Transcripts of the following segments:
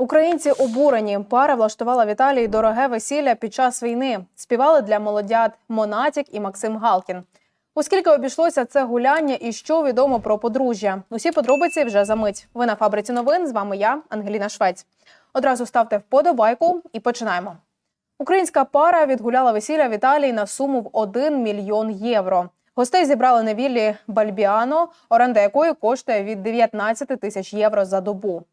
Українці обурені. Пара влаштувала в дороге весілля під час війни. Співали для молодят Монатік і Максим Галкін. Оскільки обійшлося це гуляння і що відомо про подружжя. Усі подробиці вже за мить. Ви на фабриці новин. З вами я, Ангеліна Швець. Одразу ставте вподобайку і починаємо. Українська пара відгуляла весілля в на суму в 1 мільйон євро. Гостей зібрали на віллі Бальбіано, оренда якої коштує від 19 тисяч євро за добу.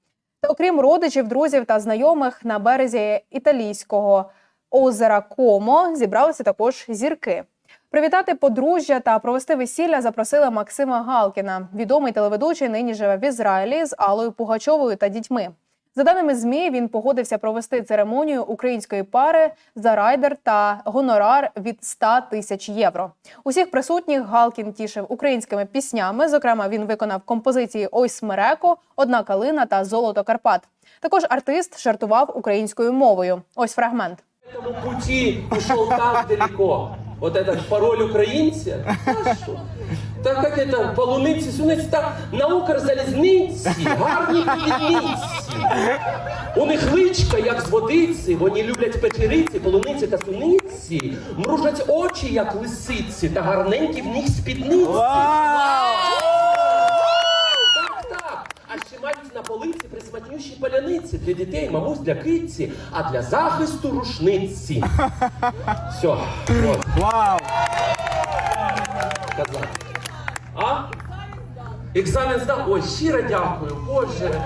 Та окрім родичів, друзів та знайомих на березі італійського озера Комо зібралися також зірки. Привітати подружжя та провести весілля запросили Максима Галкіна. Відомий телеведучий нині живе в Ізраїлі з Алою Пугачовою та дітьми. За даними змі, він погодився провести церемонію української пари за райдер та гонорар від 100 тисяч євро. Усіх присутніх Галкін тішив українськими піснями. Зокрема, він виконав композиції Ой Смереко, Одна калина та Золото Карпат. Також артист жартував українською мовою. Ось фрагмент. этому пути ушел так далеко. Вот этот пароль українця. Що? Так як это полуниці, суниці, так на Укрзалізниці, гарні полуниці. У них личка, як з водиці, вони люблять печериці, полуниці та суниці, мружать очі, як лисиці, та гарненькі в них спідниці. Так, так. А ще мають на полиці присматнющі паляниці для дітей, мамусь для китці, а для захисту рушниці. Все, от, Вау! казав. А? Екзамен здав. Ой, щиро дякую, Боже.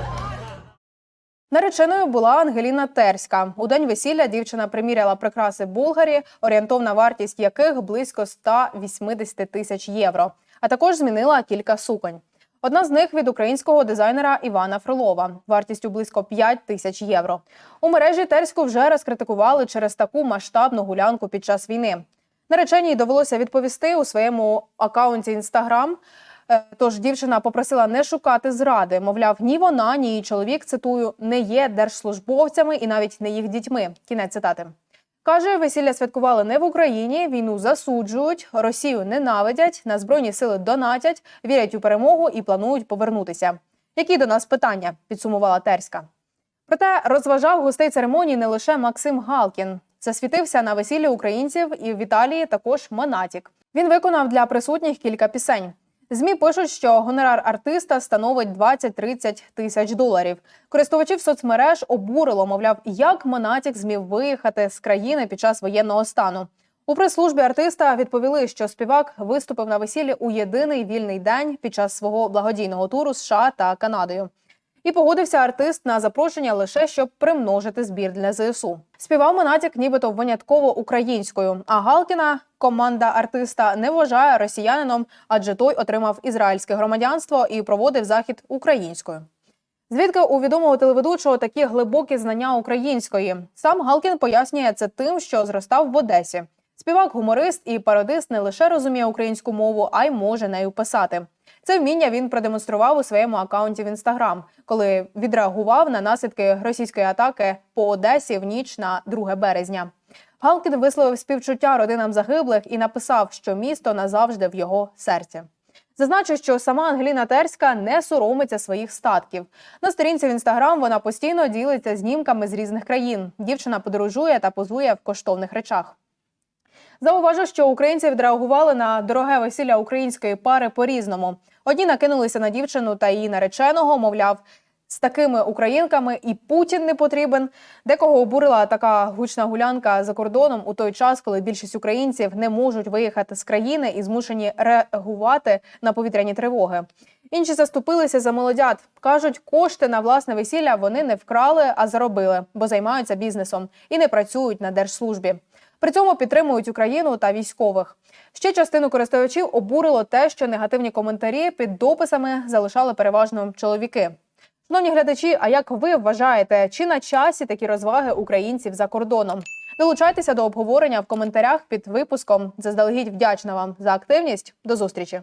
Нареченою була Ангеліна Терська. У день весілля дівчина приміряла прикраси Булгарі, орієнтовна вартість яких близько 180 тисяч євро. А також змінила кілька суконь. Одна з них від українського дизайнера Івана Фролова вартістю близько 5 тисяч євро. У мережі Терську вже розкритикували через таку масштабну гулянку під час війни. Нареченій довелося відповісти у своєму акаунті Інстаграм. Е, Тож дівчина попросила не шукати зради. Мовляв, ні вона, ні її чоловік цитую не є держслужбовцями і навіть не їх дітьми. Кінець цитати. Каже, весілля святкували не в Україні, війну засуджують, Росію ненавидять, на збройні сили донатять, вірять у перемогу і планують повернутися. Які до нас питання? підсумувала Терська. Проте розважав гостей церемонії не лише Максим Галкін. Засвітився на весіллі українців і в Італії також Монатік. Він виконав для присутніх кілька пісень. ЗМІ пишуть, що гонорар артиста становить 20-30 тисяч доларів. Користувачів соцмереж обурило, мовляв, як Монатік змів виїхати з країни під час воєнного стану. У прес-службі артиста відповіли, що співак виступив на весіллі у єдиний вільний день під час свого благодійного туру США та Канадою. І погодився артист на запрошення лише щоб примножити збір для ЗСУ. Співав Монатік нібито винятково українською. А Галкіна команда артиста не вважає росіянином, адже той отримав ізраїльське громадянство і проводив захід українською. Звідки у відомого телеведучого такі глибокі знання української? Сам Галкін пояснює це тим, що зростав в Одесі. Співак, гуморист і пародист не лише розуміє українську мову, а й може нею писати. Це вміння він продемонстрував у своєму акаунті в інстаграм, коли відреагував на наслідки російської атаки по Одесі в ніч на 2 березня. Галкін висловив співчуття родинам загиблих і написав, що місто назавжди в його серці. Зазначу, що сама Ангеліна Терська не соромиться своїх статків. На сторінці в інстаграм вона постійно ділиться знімками з різних країн. Дівчина подорожує та позує в коштовних речах. Зауважу, що українці відреагували на дороге весілля української пари по-різному. Одні накинулися на дівчину та її нареченого, мовляв, з такими українками і Путін не потрібен. Декого обурила така гучна гулянка за кордоном у той час, коли більшість українців не можуть виїхати з країни і змушені реагувати на повітряні тривоги. Інші заступилися за молодят. кажуть, кошти на власне весілля вони не вкрали, а заробили, бо займаються бізнесом і не працюють на держслужбі. При цьому підтримують Україну та військових. Ще частину користувачів обурило те, що негативні коментарі під дописами залишали переважно чоловіки. Шановні глядачі, а як ви вважаєте, чи на часі такі розваги українців за кордоном? Долучайтеся до обговорення в коментарях під випуском. Заздалегідь вдячна вам за активність. До зустрічі.